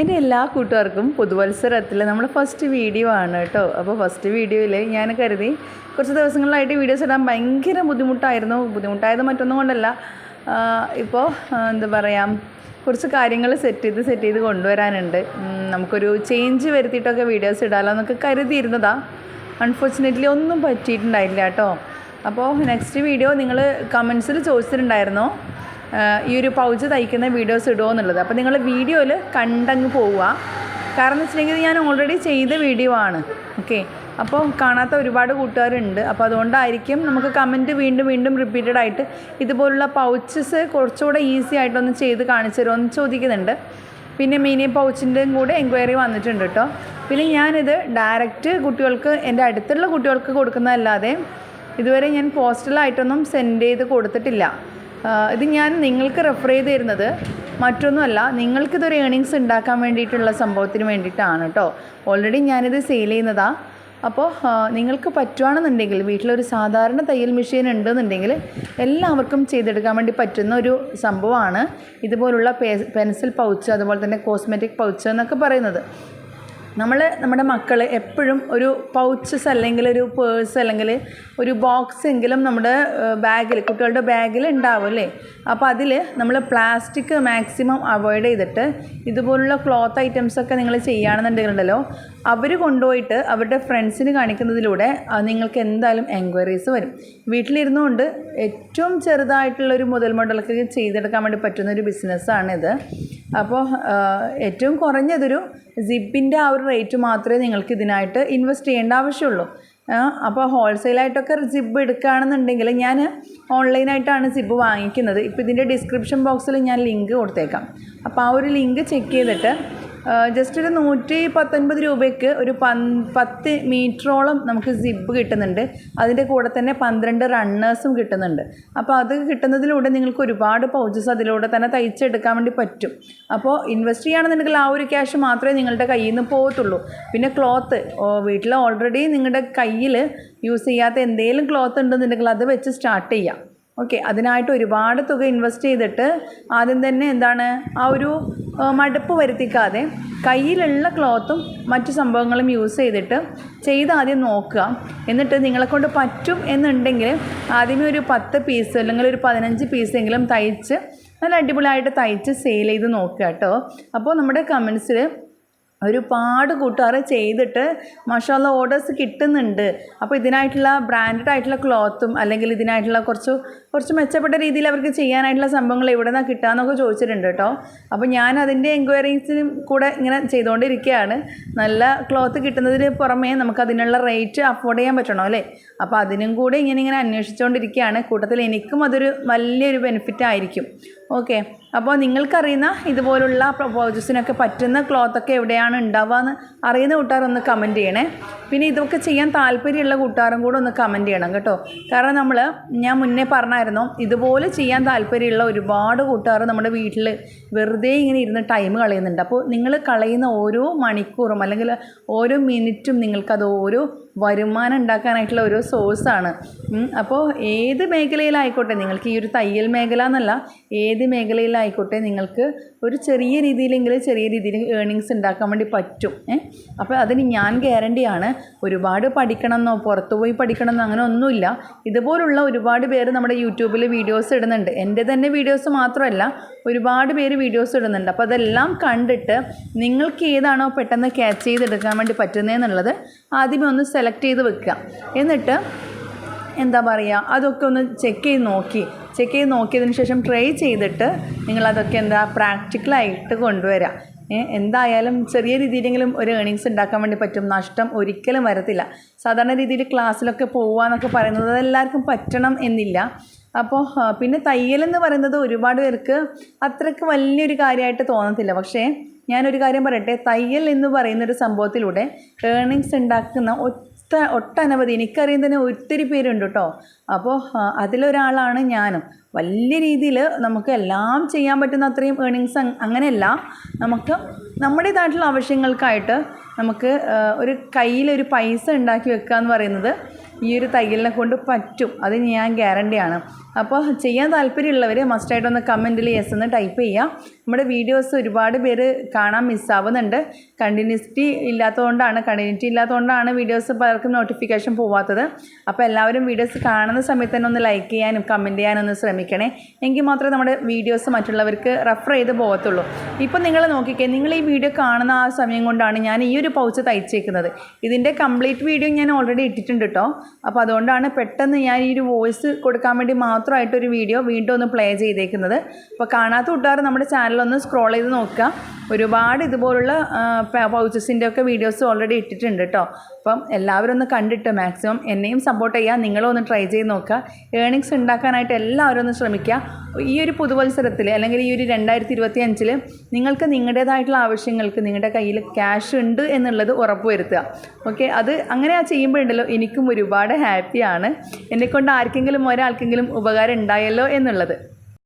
എന്റെ എല്ലാ കൂട്ടുകാർക്കും പുതുവത്സരത്തിൽ നമ്മൾ ഫസ്റ്റ് വീഡിയോ ആണ് കേട്ടോ. അപ്പോൾ ഫസ്റ്റ് വീഡിയോയിൽ ഞാൻ കരുതി കുറച്ച് ദിവസങ്ങളിലായിട്ട് വീഡിയോസ് ഇടാൻ ഭയങ്കര ബുദ്ധിമുട്ടായിരുന്നു. ബുദ്ധിമുട്ടായത് മറ്റൊന്നും കൊണ്ടല്ല. ഇപ്പോൾ എന്താ പറയുക കുറച്ച് കാര്യങ്ങൾ സെറ്റ് ചെയ്ത് സെറ്റ് ചെയ്ത് കൊണ്ടുവരാനുണ്ട്. നമുക്കൊരു ചേഞ്ച് വരുത്തിയിട്ടൊക്കെ വീഡിയോസ് ഇടാമല്ലോ എന്നൊക്കെ കരുതിയിരുന്നതാ. അൺഫോർച്ചുനേറ്റ്ലി ഒന്നും പറ്റിയിട്ടുണ്ടായില്ല കേട്ടോ. അപ്പോൾ നെക്സ്റ്റ് വീഡിയോ നിങ്ങൾ കമൻസിൽ ചോദിച്ചിട്ടുണ്ടായിരുന്നോ? ഈ ഒരു പൗച്ച് തയ്ക്കുന്ന വീഡിയോസ് ഇടുമോ എന്നുള്ളത്. അപ്പോൾ നിങ്ങൾ വീഡിയോയിൽ കണ്ടങ്ങ് പോവുക. കാരണം എന്ന് വെച്ചിട്ടുണ്ടെങ്കിൽ ഞാൻ ഓൾറെഡി ചെയ്ത വീഡിയോ ആണ്. ഓക്കെ അപ്പോൾ കാണാത്ത ഒരുപാട് കൂട്ടുകാരുണ്ട്. അപ്പോൾ അതുകൊണ്ടായിരിക്കും നമുക്ക് കമന്റ് വീണ്ടും വീണ്ടും റിപ്പീറ്റഡ് ആയിട്ട് ഇതുപോലുള്ള പൗച്ചസ് കുറച്ചുകൂടെ ഈസി ആയിട്ടൊന്ന് ചെയ്ത് കാണിച്ചു തരുമോ എന്ന് ചോദിക്കുന്നുണ്ട്. പിന്നെ മിനി പൗച്ചിന്റെയും കൂടെ എൻക്വയറി വന്നിട്ടുണ്ട് കേട്ടോ പിന്നെ ഞാനിത് ഡയറക്റ്റ് കുട്ടികൾക്ക് എന്റെ അടുത്തുള്ള കുട്ടികൾക്ക് കൊടുക്കുന്നതല്ലാതെ ഇതുവരെ ഞാൻ പോസ്റ്റലായിട്ടൊന്നും സെൻഡ് ചെയ്ത് കൊടുത്തിട്ടില്ല. ഇത് ഞാൻ നിങ്ങൾക്ക് റെഫർ ചെയ്ത് തരുന്നത് മറ്റൊന്നുമല്ല നിങ്ങൾക്കിതൊരു ഏണിങ്സ് ഉണ്ടാക്കാൻ വേണ്ടിയിട്ടുള്ള സംഭവത്തിന് വേണ്ടിയിട്ടാണ് കേട്ടോ ഓൾറെഡി ഞാനിത് സെയിൽ ചെയ്യുന്നതാണ് അപ്പോൾ നിങ്ങൾക്ക് പറ്റുവാണെന്നുണ്ടെങ്കിൽ വീട്ടിലൊരു സാധാരണ തയ്യൽ മെഷീൻ ഉണ്ടെന്നുണ്ടെങ്കിൽ എല്ലാവർക്കും ചെയ്തെടുക്കാൻ വേണ്ടി പറ്റുന്ന ഒരു സംഭവമാണ്. ഇതുപോലുള്ള പെൻസിൽ പൗച്ച് അതുപോലെ തന്നെ കോസ്മെറ്റിക് പൗച്ച് എന്നൊക്കെ പറയുന്നത്. നമ്മൾ നമ്മുടെ മക്കൾ എപ്പോഴും ഒരു പൗച്ചസ് അല്ലെങ്കിൽ ഒരു പേഴ്സ് അല്ലെങ്കിൽ ഒരു ബോക്സ് എങ്കിലും നമ്മുടെ ബാഗിൽ കുട്ടികളുടെ ബാഗിൽ ഉണ്ടാവും അല്ലേ? അപ്പോൾ അതിൽ നമ്മൾ പ്ലാസ്റ്റിക് മാക്സിമം അവോയ്ഡ് ചെയ്തിട്ട് ഇതുപോലുള്ള ക്ലോത്ത് ഐറ്റംസ് ഒക്കെ നിങ്ങൾ ചെയ്യുകയാണെന്നുണ്ടെങ്കിലുണ്ടല്ലോ അവർ കൊണ്ടുപോയിട്ട് അവരുടെ ഫ്രണ്ട്സിന് കാണിക്കുന്നതിലൂടെ നിങ്ങൾക്ക് എന്തായാലും എൻക്വയറീസ് വരും. വീട്ടിലിരുന്നുകൊണ്ട് ഏറ്റവും ചെറുതായിട്ടുള്ള ഒരു മുതൽ മുടലൊക്കെ ചെയ്തെടുക്കാൻ വേണ്ടി പറ്റുന്ന ഒരു ബിസിനസ്സാണിത് അപ്പോൾ ഏറ്റവും കുറഞ്ഞതൊരു സിപ്പിന്റെ ആ ഒരു റേറ്റ് മാത്രമേ നിങ്ങൾക്ക് ഇതിനായിട്ട് ഇൻവെസ്റ്റ് ചെയ്യേണ്ട ആവശ്യമുള്ളൂ. അപ്പോൾ ഹോൾസെയിലായിട്ടൊക്കെ സിബ് എടുക്കുകയാണെന്നുണ്ടെങ്കിൽ ഞാൻ ഓൺലൈനായിട്ടാണ് സിബ് വാങ്ങിക്കുന്നത്. ഇപ്പോൾ ഇതിന്റെ ഡിസ്ക്രിപ്ഷൻ ബോക്സിൽ ഞാൻ ലിങ്ക് കൊടുത്തേക്കാം. അപ്പോൾ ആ ഒരു ലിങ്ക് ചെക്ക് ചെയ്തിട്ട് ജസ്റ്റ് ഒരു നൂറ്റി പത്തൊൻപത് രൂപയ്ക്ക് ഒരു പൻ പത്ത് മീറ്ററോളം നമുക്ക് സിബ് കിട്ടുന്നുണ്ട്. അതിന്റെ കൂടെ തന്നെ പന്ത്രണ്ട് റണ്ണേഴ്സും കിട്ടുന്നുണ്ട്. അപ്പോൾ അത് കിട്ടുന്നതിലൂടെ നിങ്ങൾക്ക് ഒരുപാട് പൗച്ചസ് അതിലൂടെ തന്നെ തയ്ച്ചെടുക്കാൻ വേണ്ടി പറ്റും. അപ്പോൾ ഇൻവെസ്റ്റ് ചെയ്യുകയാണെന്നുണ്ടെങ്കിൽ ആ ഒരു ക്യാഷ് മാത്രമേ നിങ്ങളുടെ കയ്യിൽ നിന്ന് പോകത്തുള്ളൂ. പിന്നെ ക്ലോത്ത് വീട്ടിൽ ഓൾറെഡി നിങ്ങളുടെ കയ്യിൽ യൂസ് ചെയ്യാത്ത എന്തെങ്കിലും ക്ലോത്ത് ഉണ്ടെന്നുണ്ടെങ്കിൽ അത് വെച്ച് സ്റ്റാർട്ട് ചെയ്യാം. ഓക്കെ അതിനായിട്ട് ഒരുപാട് തുക ഇൻവെസ്റ്റ് ചെയ്തിട്ട് ആദ്യം തന്നെ എന്താണ്? ആ ഒരു മടുപ്പ് വരുത്തിക്കാതെ കയ്യിലുള്ള ക്ലോത്തും മറ്റു സംഭവങ്ങളും യൂസ് ചെയ്തിട്ട് ചെയ്ത് ആദ്യം നോക്കുക. എന്നിട്ട് നിങ്ങളെക്കൊണ്ട് പറ്റും എന്നുണ്ടെങ്കിൽ ആദ്യമേ ഒരു പത്ത് പീസ് അല്ലെങ്കിൽ ഒരു പതിനഞ്ച് പീസെങ്കിലും തയ്ച്ച് നല്ല അടിപൊളിയായിട്ട് തയ്ച്ച് സെയിൽ ചെയ്ത് നോക്കുക കേട്ടോ. അപ്പോൾ നമ്മുടെ കമൻസിൽ ഒരുപാട് കൂട്ടുകാർ ചെയ്തിട്ട് മഷാല ഓർഡേഴ്സ് കിട്ടുന്നുണ്ട്. അപ്പോൾ ഇതിനായിട്ടുള്ള ബ്രാൻഡഡ് ആയിട്ടുള്ള ക്ലോത്തും അല്ലെങ്കിൽ ഇതിനായിട്ടുള്ള കുറച്ച് കുറച്ച് മെച്ചപ്പെട്ട രീതിയിൽ അവർക്ക് ചെയ്യാനായിട്ടുള്ള സംഭവങ്ങൾ എവിടെ നിന്നാണ് കിട്ടുകയെന്നൊക്കെ ചോദിച്ചിട്ടുണ്ട് കേട്ടോ. അപ്പോൾ ഞാൻ അതിന്റെ എൻക്വയറീസിനും കൂടെ ഇങ്ങനെ ചെയ്തുകൊണ്ടിരിക്കുകയാണ് നല്ല ക്ലോത്ത് കിട്ടുന്നതിന് പുറമേ നമുക്ക് അതിനുള്ള റേറ്റ് അഫോർഡ് ചെയ്യാൻ പറ്റണം അല്ലേ? അപ്പോൾ അതിനും കൂടെ ഇങ്ങനെ ഇങ്ങനെ അന്വേഷിച്ചുകൊണ്ടിരിക്കുകയാണ് കൂട്ടത്തിൽ എനിക്കും അതൊരു വലിയൊരു ബെനിഫിറ്റ് ആയിരിക്കും. ഓക്കെ അപ്പോൾ നിങ്ങൾക്കറിയുന്ന ഇതുപോലുള്ള പ്രൊപ്പോസസിനൊക്കെ പറ്റുന്ന ക്ലോത്തൊക്കെ എവിടെയാണ്? ഉണ്ടാവുക എന്ന് അറിയുന്ന കൂട്ടുകാർ ഒന്ന് കമന്റ് ചെയ്യണേ. പിന്നെ ഇതൊക്കെ ചെയ്യാൻ താല്പര്യമുള്ള കൂട്ടുകാരും കൂടെ ഒന്ന് കമന്റ് ചെയ്യണം കേട്ടോ. കാരണം നമ്മൾ ഞാൻ മുന്നേ പറഞ്ഞായിരുന്നു ഇതുപോലെ ചെയ്യാൻ താല്പര്യമുള്ള ഒരുപാട് കൂട്ടുകാർ നമ്മുടെ വീട്ടിൽ വെറുതെ ഇങ്ങനെ ഇരുന്ന് ടൈം കളയുന്നുണ്ട്. അപ്പോൾ നിങ്ങൾ കളയുന്ന ഓരോ മണിക്കൂറും അല്ലെങ്കിൽ ഓരോ മിനിറ്റും നിങ്ങൾക്കത് ഓരോ വരുമാനം ഉണ്ടാക്കാനായിട്ടുള്ള ഓരോ സോഴ്സാണ് അപ്പോൾ ഏത് മേഖലയിലായിക്കോട്ടെ നിങ്ങൾക്ക് ഈ ഒരു തയ്യൽ മേഖല എന്നല്ല ഏത് മേഖലയിലായിക്കോട്ടെ നിങ്ങൾക്ക് ഒരു ചെറിയ രീതിയിലെങ്കിലും ചെറിയ രീതിയിൽ ഏണിങ്സ് ഉണ്ടാക്കാൻ വേണ്ടി പറ്റും. അപ്പോൾ അതിന് ഞാൻ ഗ്യാരണ്ടിയാണ് ഒരുപാട് പഠിക്കണമെന്നോ പുറത്തു പോയി പഠിക്കണമെന്നോ അങ്ങനെ ഒന്നുമില്ല. ഇതുപോലുള്ള ഒരുപാട് പേര് നമ്മുടെ യൂട്യൂബിൽ വീഡിയോസ് ഇടുന്നുണ്ട്. എന്റെ തന്നെ വീഡിയോസ് മാത്രമല്ല ഒരുപാട് പേര് വീഡിയോസ് ഇടുന്നുണ്ട്. അപ്പോൾ അതെല്ലാം കണ്ടിട്ട് നിങ്ങൾക്ക് ഏതാണോ പെട്ടെന്ന് ക്യാച്ച് ചെയ്തെടുക്കാൻ വേണ്ടി പറ്റുന്നതെന്നുള്ളത് ആദ്യമേ ഒന്ന് സെലക്ട് ചെയ്ത് വെക്കുക. എന്നിട്ട് എന്താ പറയുക അതൊക്കെ ഒന്ന് ചെക്ക് ചെയ്ത് നോക്കി. ചെക്ക് ചെയ്ത് നോക്കിയതിന് ശേഷം ട്രൈ ചെയ്തിട്ട് നിങ്ങളതൊക്കെ എന്താ പ്രാക്ടിക്കലായിട്ട് കൊണ്ടുവരാം. ഏ, എന്തായാലും ചെറിയ രീതിയിലെങ്കിലും ഒരു ഏണിങ്സ് ഉണ്ടാക്കാൻ വേണ്ടി പറ്റും. നഷ്ടം ഒരിക്കലും വരത്തില്ല. സാധാരണ രീതിയിൽ ക്ലാസ്സിലൊക്കെ പോവുക എന്നൊക്കെ പറയുന്നത് എല്ലാവർക്കും പറ്റണം എന്നില്ല. അപ്പോൾ പിന്നെ തയ്യൽ എന്ന് പറയുന്നത് ഒരുപാട് പേർക്ക് അത്രയ്ക്ക് വലിയൊരു കാര്യമായിട്ട് തോന്നത്തില്ല. പക്ഷേ ഞാനൊരു കാര്യം പറയട്ടെ. തയ്യൽ എന്ന് പറയുന്ന ഒരു സംഭവത്തിലൂടെ ഏണിങ്സ് ഉണ്ടാക്കുന്ന ഒറ്റ ഒട്ടനവധി എനിക്കറിയാൻ തന്നെ ഒത്തിരി പേരുണ്ട് കേട്ടോ അപ്പോൾ അതിലൊരാളാണ് ഞാനും. വലിയ രീതിയിൽ നമുക്ക് എല്ലാം ചെയ്യാൻ പറ്റുന്ന അത്രയും ഏണിങ്സ് അങ്ങനെയല്ല. നമുക്ക് നമ്മുടേതായിട്ടുള്ള ആവശ്യങ്ങൾക്കായിട്ട് നമുക്ക് ഒരു കയ്യിലൊരു പൈസ ഉണ്ടാക്കി വെക്കുക എന്ന് പറയുന്നത് ഈ ഒരു തയ്യലിനെ കൊണ്ട് പറ്റും. അത് ഞാൻ ഗ്യാരണ്ടിയാണ് അപ്പോൾ ചെയ്യാൻ താല്പര്യമുള്ളവർ മസ്റ്റായിട്ടൊന്ന് കമന്റിൽ യെസ് എന്ന് ടൈപ്പ് ചെയ്യുക നമ്മുടെ വീഡിയോസ് ഒരുപാട് പേര് കാണാൻ മിസ്സാവുന്നുണ്ട് കണ്ടിന്യൂസിറ്റി ഇല്ലാത്തതുകൊണ്ടാണ് കണ്ടിന്യൂറ്റി ഇല്ലാത്തതുകൊണ്ടാണ് വീഡിയോസ് പലർക്കും നോട്ടിഫിക്കേഷൻ പോവാത്തത്. അപ്പോൾ എല്ലാവരും വീഡിയോസ് കാണുന്ന സമയത്ത് തന്നെ ഒന്ന് ലൈക്ക് ചെയ്യാനും കമന്റ് ചെയ്യാനും ഒന്ന് ശ്രമിക്കണേ. എങ്കിൽ മാത്രമേ നമ്മുടെ വീഡിയോസ് മറ്റുള്ളവർക്ക് റെഫർ ചെയ്ത് പോകത്തുള്ളൂ. ഇപ്പോൾ നിങ്ങൾ നോക്കിക്കേ നിങ്ങൾ ഈ വീഡിയോ കാണുന്ന ആ സമയം കൊണ്ടാണ് ഞാൻ ഈ ഒരു പൗച്ച് തയ്ച്ചേക്കുന്നത്. ഇതിന്റെ കംപ്ലീറ്റ് വീഡിയോ ഞാൻ ഓൾറെഡി ഇട്ടിട്ടുണ്ട് കേട്ടോ അപ്പോൾ അതുകൊണ്ടാണ് പെട്ടെന്ന് ഞാൻ ഈ ഒരു വോയിസ് കൊടുക്കാൻ വേണ്ടി മാത്രമായിട്ടൊരു വീഡിയോ വീണ്ടും ഒന്ന് പ്ലേ ചെയ്തേക്കുന്നത്. അപ്പോൾ കാണാത്ത കൂട്ടുകാർ നമ്മുടെ ചാനലൊന്ന് സ്ക്രോൾ ചെയ്ത് നോക്കുക. ഒരുപാട് ഇതുപോലുള്ള പൗച്ചസിന്റെ ഒക്കെ വീഡിയോസ് ഓൾറെഡി ഇട്ടിട്ടുണ്ട് കേട്ടോ അപ്പം എല്ലാവരും ഒന്ന് കണ്ടിട്ട് മാക്സിമം എന്നെയും സപ്പോർട്ട് ചെയ്യുക നിങ്ങളും ഒന്ന് ട്രൈ ചെയ്ത് നോക്കുക. ഏണിങ്സ് ഉണ്ടാക്കാനായിട്ട് എല്ലാവരും ഒന്ന് ശ്രമിക്കുക. ഈ ഒരു പുതുവത്സരത്തിൽ അല്ലെങ്കിൽ ഈ ഒരു രണ്ടായിരത്തി ഇരുപത്തി അഞ്ചിൽ നിങ്ങൾക്ക് നിങ്ങളുടേതായിട്ടുള്ള ആവശ്യങ്ങൾക്ക് നിങ്ങളുടെ കയ്യിൽ ക്യാഷ് ഉണ്ട് എന്നുള്ളത് ഉറപ്പുവരുത്തുക. ഓക്കെ അത് അങ്ങനെ ആ ചെയ്യുമ്പോഴുണ്ടല്ലോ എനിക്കും ഒരുപാട് ഹാപ്പിയാണ് എന്നെക്കൊണ്ട് ആർക്കെങ്കിലും ഒരാൾക്കെങ്കിലും ഉപകാരം ഉണ്ടായല്ലോ എന്നുള്ളത്.